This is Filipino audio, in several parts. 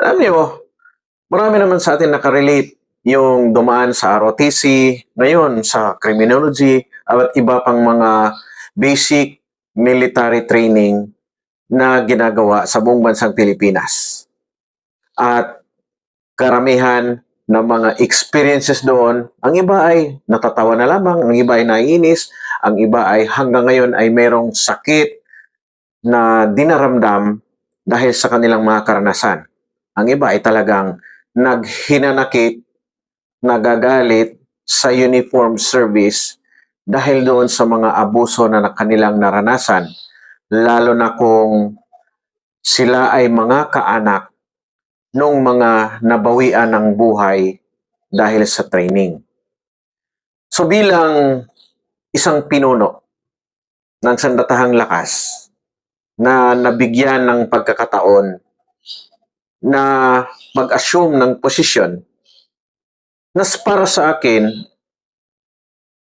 Alam niyo, marami naman sa atin nakarelate yung dumaan sa ROTC, ngayon sa criminology, at iba pang mga basic military training na ginagawa sa buong bansang Pilipinas. At karamihan ng mga experiences doon, ang iba ay natatawa na lamang, ang iba ay naiinis, ang iba ay hanggang ngayon ay merong sakit na dinaramdam dahil sa kanilang mga karanasan. Ang iba ay talagang naghinanakit, nagagalit sa uniform service dahil doon sa mga abuso na kanilang naranasan, lalo na kung sila ay mga kaanak nung mga nabawian ng buhay dahil sa training. So bilang isang pinuno ng sandatahang lakas na nabigyan ng pagkakataon na mag-assume ng posisyon na para sa akin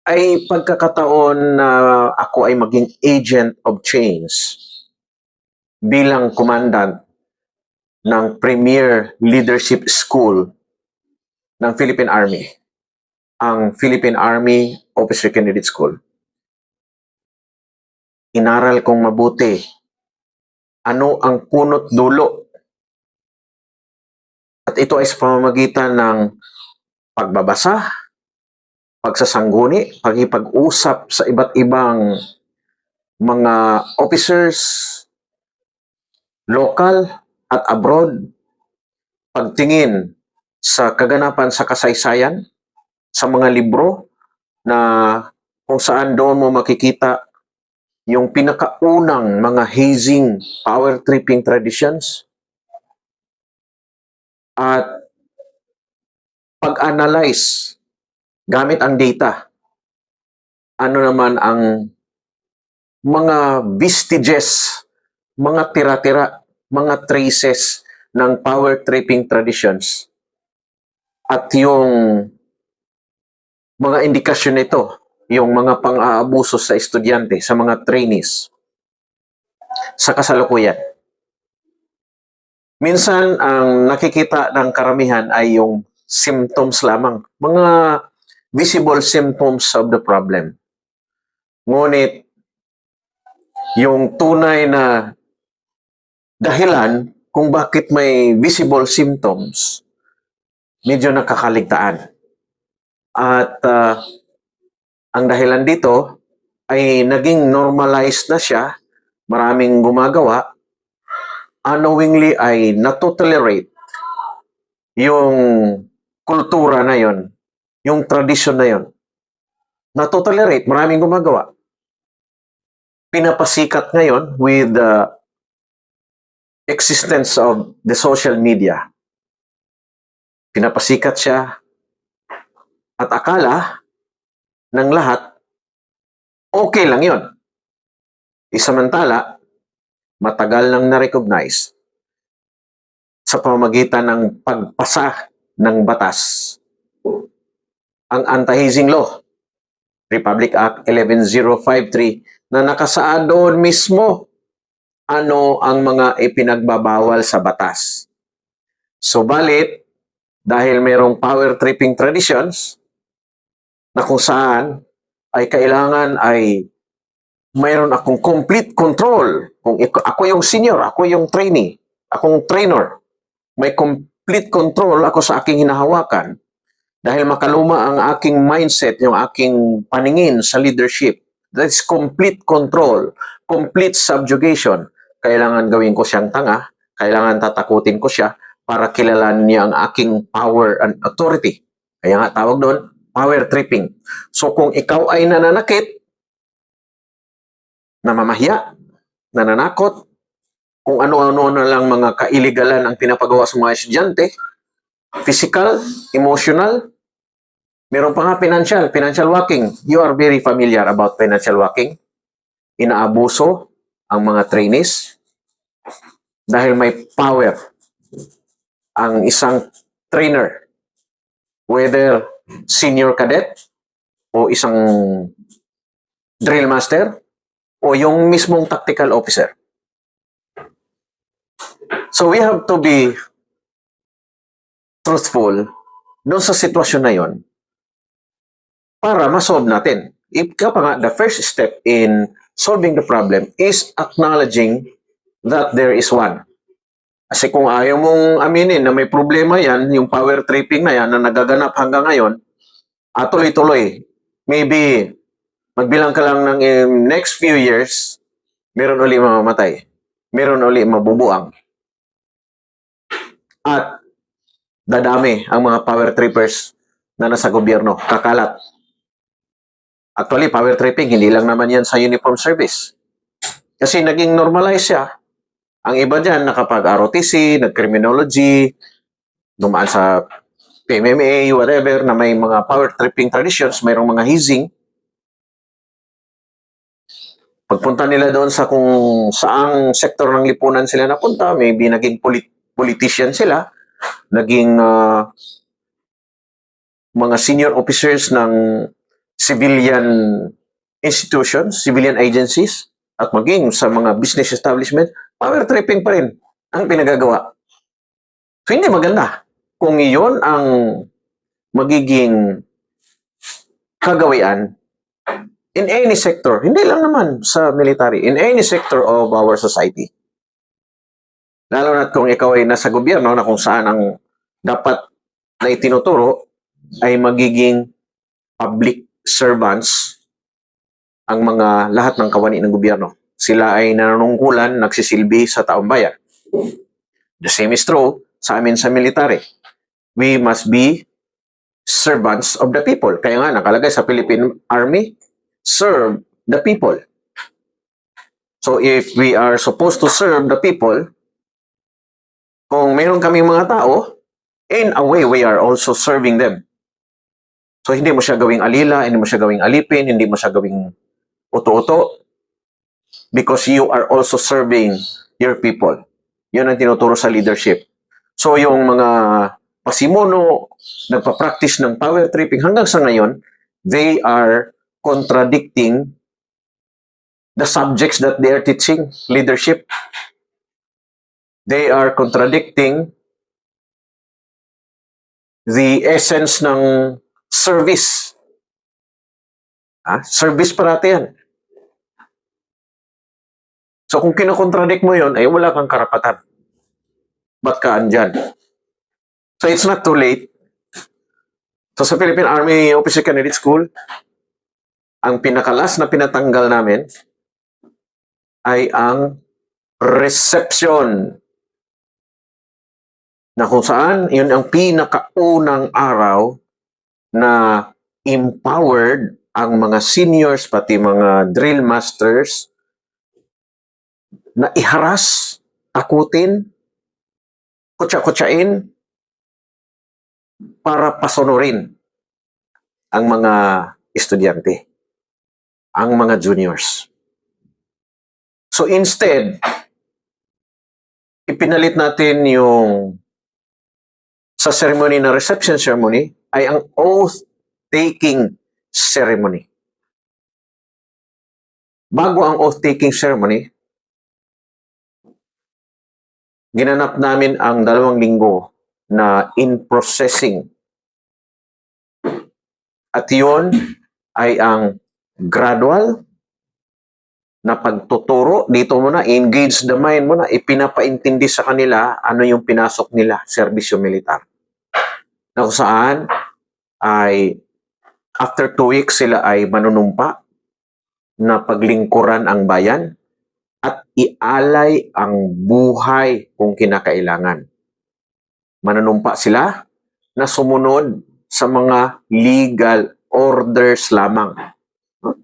ay pagkakataon na ako ay maging agent of change bilang commandant ng Premier Leadership School ng Philippine Army, ang Philippine Army Officer Candidate School. Inaral kong mabuti ano ang punot dulo. At ito ay sa pamamagitan ng pagbabasa, pagsasangguni, pagkipag-usap sa iba't ibang mga officers, local at abroad, pagtingin sa kaganapan sa kasaysayan, sa mga libro na kung saan doon mo makikita yung pinakaunang mga hazing, power tripping traditions at pag-analyze gamit ang data. Ano naman ang mga vestiges, mga tira-tira, mga traces ng power tripping traditions at yung mga indikasyon nito, yung mga pang-aabuso sa estudyante, sa mga trainees sa kasalukuyan. Minsan, ang nakikita ng karamihan ay yung symptoms lamang, mga visible symptoms of the problem. Ngunit, yung tunay na dahilan kung bakit may visible symptoms, medyo nakakaligtaan. At ah, ang dahilan dito ay naging normalized na siya, maraming gumagawa, unknowingly ay natotolerate yung kultura na yon, yung tradisyon na yon. Natotolerate, maraming gumagawa. Pinapasikat ngayon with the existence of the social media. Pinapasikat siya at akala ng lahat okay lang yon. Isamantala, matagal nang na-recognize sa pamamagitan ng pagpasa ng batas ang Anti-Hazing Law, Republic Act 11053, na nakasaad doon mismo ano ang mga ipinagbabawal sa batas. Subalit, dahil mayroong power tripping traditions, na kung saan ay kailangan ay mayroon akong complete control. Kung ako yung senior, ako yung trainee, akong trainer, may complete control ako sa aking hinahawakan dahil makaluma ang aking mindset, yung aking paningin sa leadership. That is complete control, complete subjugation. Kailangan gawin ko siyang tanga, kailangan tatakutin ko siya para kilalanin niya ang aking power and authority. Kaya nga tawag doon, power tripping. So kung ikaw ay nananakit, namamahiya, nananakot, kung ano-ano na lang mga kailigalan ang pinapagawa sa mga estudyante, physical, emotional, meron pa nga financial, financial walking. You are very familiar about financial walking. Inaabuso ang mga trainees dahil may power ang isang trainer, whether senior cadet o isang drill master o yung mismong tactical officer. So we have to be truthful doon sa sitwasyon na yon para ma-solve natin. Ika pa nga, the first step in solving the problem is acknowledging that there is one. Kasi kung ayaw mong aminin na may problema yan, yung power tripping na yan na nagaganap hanggang ngayon, at tuloy-tuloy, maybe magbilang ka lang ng um, next few years, meron uli mamamatay. Meron uli mabubuang. At dadami ang mga power trippers na nasa gobyerno, kakalat. Actually, power tripping, hindi lang naman yan sa uniform service. Kasi naging normalize siya. Ang iba dyan, nakapag-ROTC, nag-criminology, dumaan sa PMMA, whatever, na may mga power tripping traditions, mayroong mga hazing. Pagpunta nila doon sa kung saang sektor ng lipunan sila napunta, maybe naging polit- politician sila, naging ah, mga senior officers ng civilian institutions, civilian agencies, at maging sa mga business establishment, power tripping pa rin ang pinagagawa. So, hindi maganda kung iyon ang magiging kagawian in any sector, hindi lang naman sa military, in any sector of our society. Lalo na kung ikaw ay nasa gobyerno na kung saan ang dapat na itinuturo ay magiging public servants ang mga lahat ng kawani ng gobyerno. Sila ay nanunungkulan, nagsisilbi sa taong bayan. The same is true sa amin sa military. We must be servants of the people. Kaya nga nakalagay sa Philippine Army, serve the people. So if we are supposed to serve the people, kung meron kaming mga tao, in a way, we are also serving them. So, hindi mo siya gawing alila, hindi mo siya gawing alipin, hindi mo siya gawing uto-uto, because you are also serving your people. Yun ang tinuturo sa leadership. So, yung mga pasimuno, nagpa-practice ng power tripping hanggang sa ngayon, they are contradicting the subjects that they are teaching, leadership. They are contradicting the essence ng service. Ah, service parati yan. So kung kinokontradict mo yon, ay wala kang karapatan. Ba't ka andyan? So it's not too late. So sa Philippine Army Officer Candidate School, ang pinakalas na pinatanggal namin ay ang reception na kung saan yun ang pinakaunang araw na empowered ang mga seniors pati mga drill masters na iharas, takutin, kutsa-kutsain para pasunurin ang mga estudyante, ang mga juniors. So instead, ipinalit natin yung sa ceremony na reception ceremony ay ang oath-taking ceremony. Bago ang oath-taking ceremony, ginanap namin ang dalawang linggo na in processing. At yun ay ang gradual na pagtuturo. Dito mo na, engage the mind mo na, ipinapaintindi sa kanila ano yung pinasok nila, serbisyo militar. Na kung saan ay after two weeks sila ay manunumpa na paglingkuran ang bayan at ialay ang buhay kung kinakailangan. Manunumpa sila na sumunod sa mga legal orders lamang.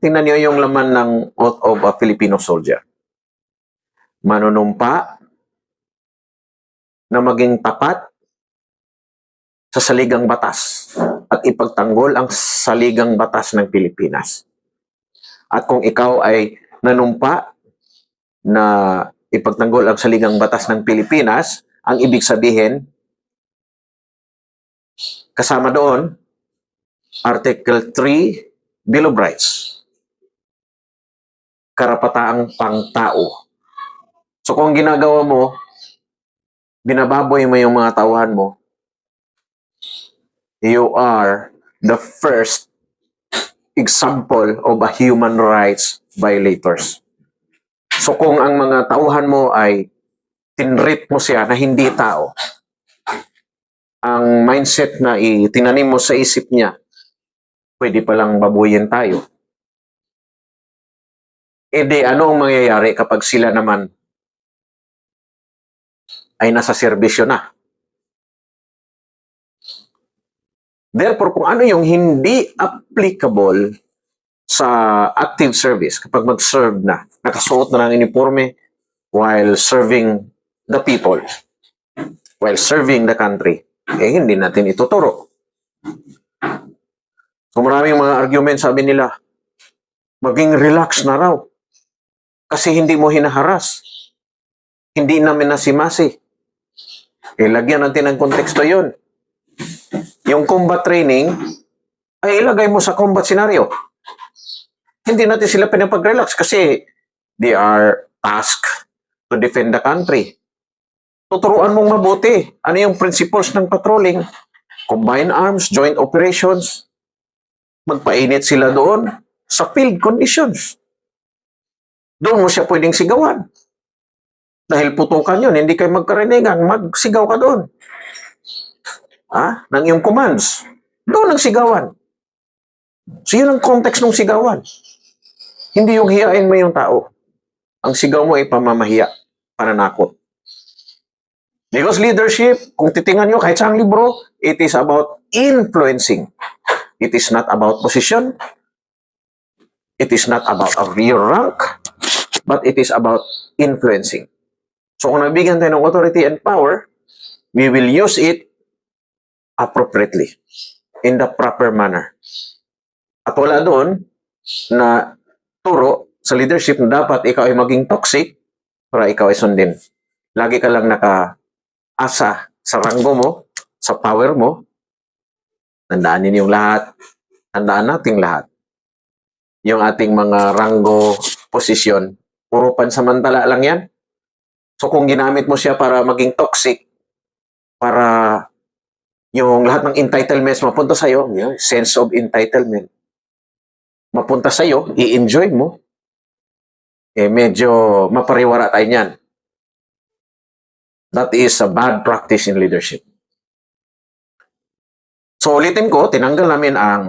Tingnan niyo yung laman ng Oath of a Filipino Soldier. Manunumpa na maging tapat sa saligang batas at ipagtanggol ang saligang batas ng Pilipinas. At kung ikaw ay nanumpa na ipagtanggol ang saligang batas ng Pilipinas, ang ibig sabihin, kasama doon, Article 3, Bill of Rights. Karapataang pangtao. So kung ginagawa mo, binababoy mo yung mga tauhan mo, you are the first example of a human rights violators. So kung ang mga tauhan mo ay tinrip mo siya na hindi tao, ang mindset na itinanim mo sa isip niya, pwede palang babuyin tayo. E di, ano ang mangyayari kapag sila naman ay nasa serbisyo na? Therefore, kung ano yung hindi applicable sa active service, kapag mag-serve na, nakasuot na ng uniforme while serving the people, while serving the country, eh hindi natin ituturo. So maraming mga argument sabi nila, maging relax na raw. Kasi hindi mo hinaharas. Hindi namin nasimasi. Eh, lagyan natin ng konteksto yun. Yung combat training, ay ilagay mo sa combat scenario. Hindi natin sila pinapag-relax kasi they are tasked to defend the country. Tuturuan mong mabuti. Ano yung principles ng patrolling? Combined arms, joint operations. Magpainit sila doon sa field conditions. Doon mo siya pwedeng sigawan. Dahil putukan yun, hindi kayo magkarinigan, magsigaw ka doon. Ha? Ng iyong commands. Doon ang sigawan. So yun ang context ng sigawan. Hindi yung hiyain mo yung tao. Ang sigaw mo ay pamamahiya, pananakot. Because leadership, kung titingnan nyo kahit sa libro, it is about influencing. It is not about position. It is not about a real rank. But it is about influencing. So kung nabigyan tayo ng authority and power, we will use it appropriately, in the proper manner. At wala doon na turo sa leadership na dapat ikaw ay maging toxic para ikaw ay sundin. Lagi ka lang naka-asa sa ranggo mo, sa power mo. Tandaan ninyo yung lahat. Tandaan nating lahat. Yung ating mga ranggo, posisyon, puro pansamantala lang yan. So kung ginamit mo siya para maging toxic, para yung lahat ng entitlements mapunta sa'yo, yung sense of entitlement, mapunta sa'yo, i-enjoy mo, eh medyo mapariwara tayo niyan. That is a bad practice in leadership. So ulitin ko, tinanggal namin ang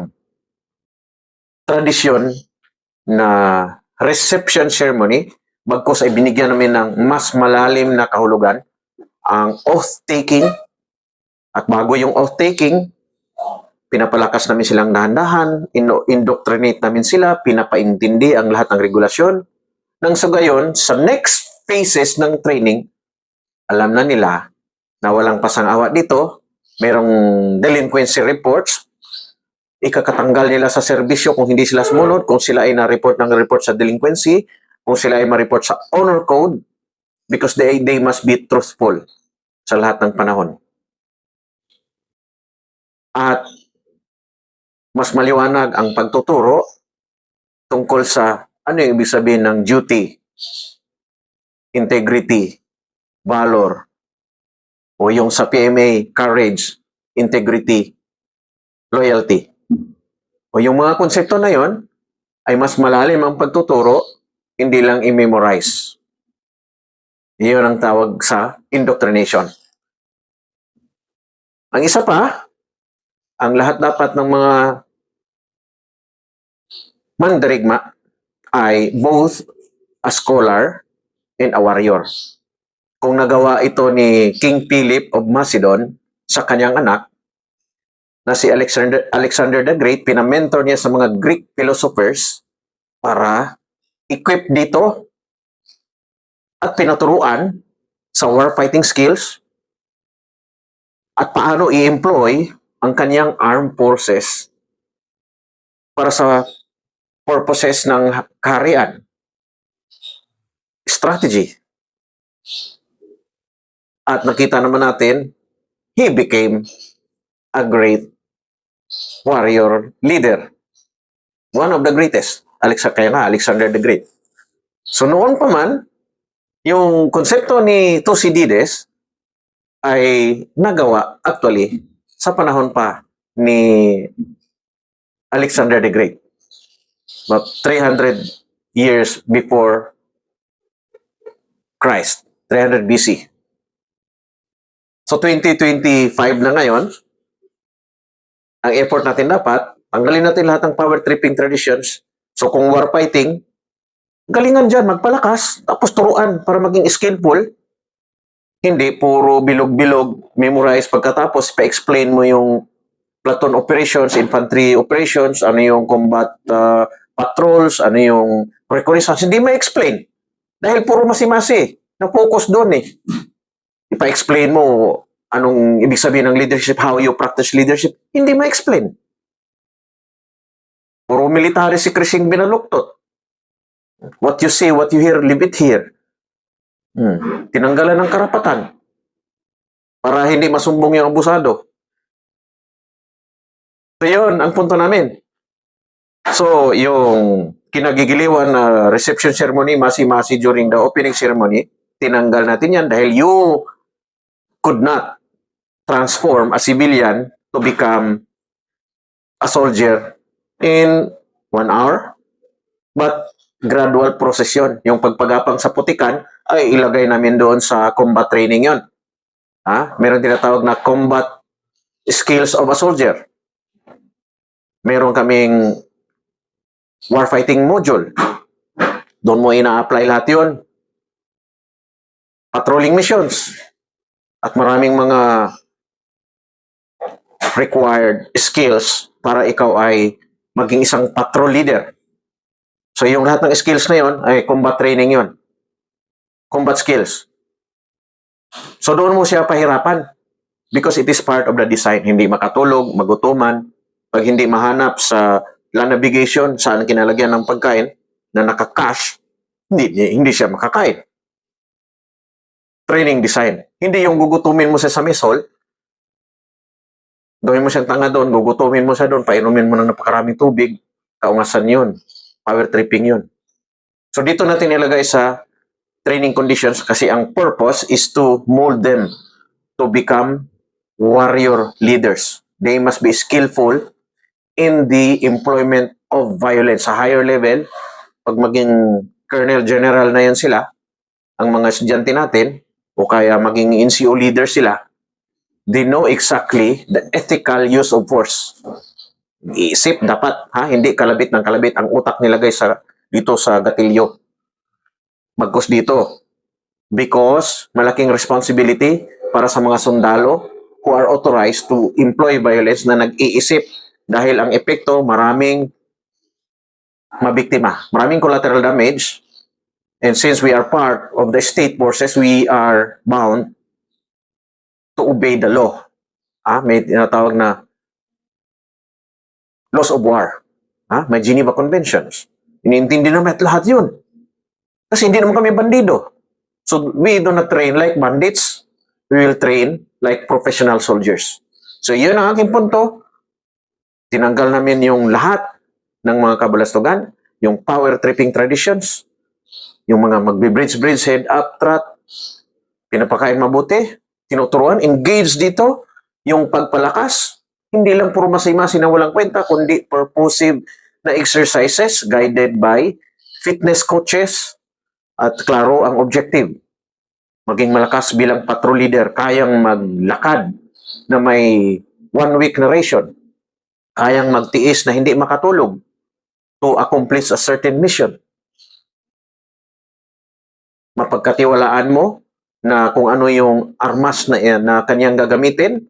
tradisyon na reception ceremony bagkus ay binigyan namin ng mas malalim na kahulugan ang oath-taking. At bago yung oath-taking, pinapalakas namin silang dahan-dahan, indoctrinate namin sila, pinapaintindi ang lahat ng regulasyon. Nang sa gayon, sa next phases ng training, alam na nila na walang pasang-awa dito, merong delinquency reports, ikakatanggal nila sa serbisyo kung hindi sila sumunod, kung sila ay na-report ng report sa delinquency, kung sila ay ma-report sa honor code, because they, they must be truthful sa lahat ng panahon. At mas maliwanag ang pagtuturo tungkol sa ano yung ibig sabihin ng duty, integrity, valor, o yung sa PMA, courage, integrity, loyalty. O yung mga konsepto na yon ay mas malalim ang pagtuturo, hindi lang i-memorize. Iyon ang tawag sa indoctrination. Ang isa pa, ang lahat dapat ng mga mandarigma ay both a scholar and a warrior. Kung nagawa ito ni King Philip of Macedon sa kanyang anak, na si Alexander, Alexander the Great, pinamentor niya sa mga Greek philosophers para equip dito at pinaturuan sa warfighting skills at paano i-employ ang kanyang armed forces para sa purposes ng kaharian. Strategy. At nakita naman natin, he became a great warrior leader. One of the greatest. Alexa, kaya nga, Alexander the Great. So noon pa man, yung konsepto ni Thucydides ay nagawa actually sa panahon pa ni Alexander the Great. About 300 years before Christ. 300 BC. So 2025 na ngayon, ang effort natin dapat, tanggalin natin lahat ng power tripping traditions. So kung war fighting, galingan dyan, magpalakas, tapos turuan para maging skillful. Hindi, puro bilog-bilog, memorize pagkatapos, pa-explain mo yung platoon operations, infantry operations, ano yung combat uh, patrols, ano yung reconnaissance. Hindi ma-explain. Dahil puro masi-masi. Na-focus doon eh. Ipa-explain mo anong ibig sabihin ng leadership, how you practice leadership. Hindi ma-explain. Puro military si Krising binaluktot. What you see, what you hear, leave it here. Hmm. Tinanggalan ng karapatan para hindi masumbong yung abusado. So yun, ang punto namin. So, yung kinagigiliwan na reception ceremony, masi-masi during the opening ceremony, tinanggal natin yan dahil you could not transform a civilian to become a soldier in one hour. But gradual process yun. Yung pagpagapang sa putikan ay ilagay namin doon sa combat training yon. Ha? Meron tinatawag na combat skills of a soldier. Meron kaming warfighting module. Doon mo ina-apply lahat yun. Patrolling missions. At maraming mga required skills para ikaw ay maging isang patrol leader. So yung lahat ng skills na yon ay combat training yon. Combat skills. So doon mo siya pahirapan because it is part of the design. Hindi makatulog, magutuman, pag hindi mahanap sa land navigation, saan kinalagyan ng pagkain na naka-cache, hindi, hindi siya makakain. Training design. Hindi yung gugutumin mo siya sa mesol, gawin mo siyang tanga doon, gugutumin mo siya doon, painumin mo ng napakaraming tubig, kaungasan yun. Power tripping yun. So dito natin nilagay sa training conditions kasi ang purpose is to mold them to become warrior leaders. They must be skillful in the employment of violence. Sa higher level, pag maging colonel general na yan sila, ang mga estudyante natin, o kaya maging NCO leader sila, they know exactly the ethical use of force. Iisip dapat, ha? Hindi kalabit ng kalabit ang utak nilagay sa dito sa gatilyo. Magkos dito. Because malaking responsibility para sa mga sundalo who are authorized to employ violence na nag-iisip dahil ang epekto maraming mabiktima, maraming collateral damage. And since we are part of the state forces, we are bound to obey the law. Ah, may tinatawag na laws of war. Ah, may Geneva Conventions. Iniintindi naman at lahat yun. Kasi hindi naman kami bandido. So we do not train like bandits. We will train like professional soldiers. So yun ang aking punto. Tinanggal namin yung lahat ng mga kabalastugan, yung power tripping traditions, yung mga magbe-bridge-bridge head up trot, pinapakain mabuti, tinuturuan, engage dito, yung pagpalakas, hindi lang puro masay-masay na walang kwenta, kundi purposive na exercises guided by fitness coaches at klaro ang objective. Maging malakas bilang patrol leader, kayang maglakad na may one week narration, kayang magtiis na hindi makatulog to accomplish a certain mission. Mapagkatiwalaan mo na kung ano yung armas na, na kanyang gagamitin,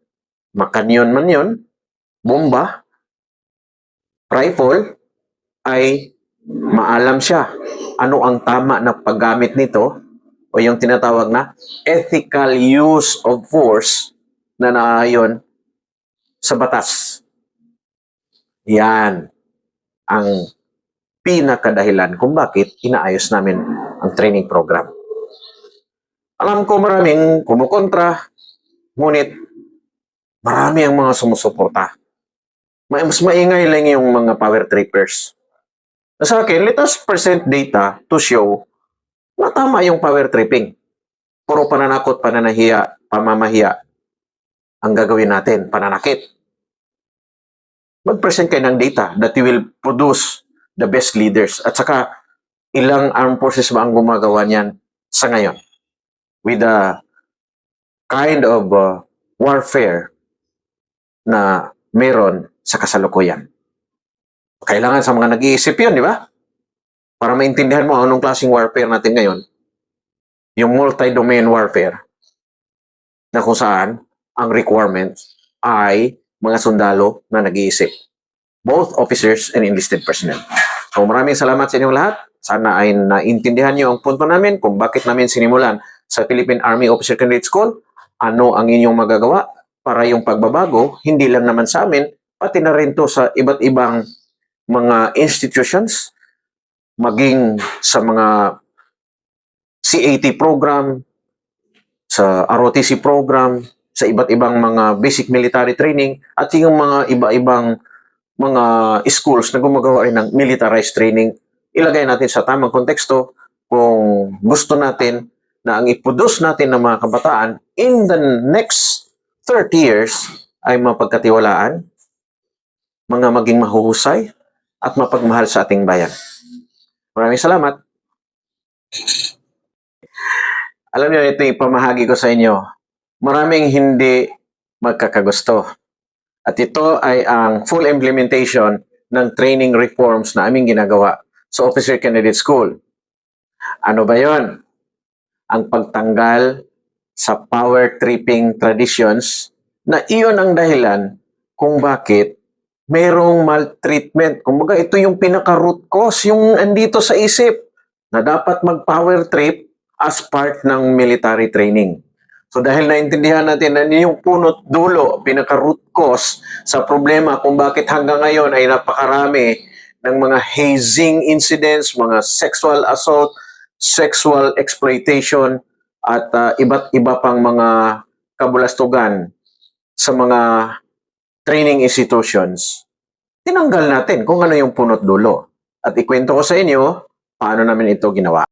makanyon man yun, bomba, rifle, ay maalam siya ano ang tama na paggamit nito o yung tinatawag na ethical use of force na naayon sa batas. Yan ang pinakadahilan kung bakit inaayos namin ang training program. Alam ko maraming kumukontra, ngunit marami ang mga sumusuporta. Ma- Mas maingay lang yung mga power trippers. Sa akin, let us present data to show na tama yung power tripping. Puro pananakot, pananahiya, pamamahiya ang gagawin natin, pananakit. mag-present kayo ng data that you will produce the best leaders. At saka, ilang armed forces ba ang gumagawa niyan sa ngayon? With the kind of uh, warfare na meron sa kasalukuyan. Kailangan sa mga nag-iisip yun, di ba? Para maintindihan mo anong klaseng warfare natin ngayon. Yung multi-domain warfare na kung saan ang requirements ay mga sundalo na nag-iisip. Both officers and enlisted personnel. So maraming salamat sa inyong lahat. Sana ay naintindihan niyo ang punto namin kung bakit namin sinimulan sa Philippine Army Officer Candidate School, ano ang inyong magagawa para yung pagbabago, hindi lang naman sa amin, pati na rin to sa iba't ibang mga institutions, maging sa mga CAT program, sa ROTC program, sa iba't ibang mga basic military training, at yung mga iba-ibang mga schools na gumagawa rin ng militarized training, ilagay natin sa tamang konteksto kung gusto natin na ang iproduce natin ng mga kabataan in the next 30 years ay mapagkatiwalaan, mga maging mahuhusay, at mapagmahal sa ating bayan. Maraming salamat. Alam niyo, ito ipamahagi ko sa inyo. Maraming hindi magkakagusto. At ito ay ang full implementation ng training reforms na aming ginagawa sa Officer Candidate School. Ano ba yon? Ang pagtanggal sa power tripping traditions na iyon ang dahilan kung bakit merong maltreatment. Kumbaga, ito yung pinaka-root cause, yung andito sa isip na dapat mag-power trip as part ng military training. So dahil naintindihan natin na yung punot dulo, pinaka-root cause sa problema kung bakit hanggang ngayon ay napakarami ng mga hazing incidents, mga sexual assault, sexual exploitation, at ah, iba't iba pang mga kabulastugan sa mga training institutions, tinanggal natin kung ano yung punot dulo. At ikwento ko sa inyo paano namin ito ginawa.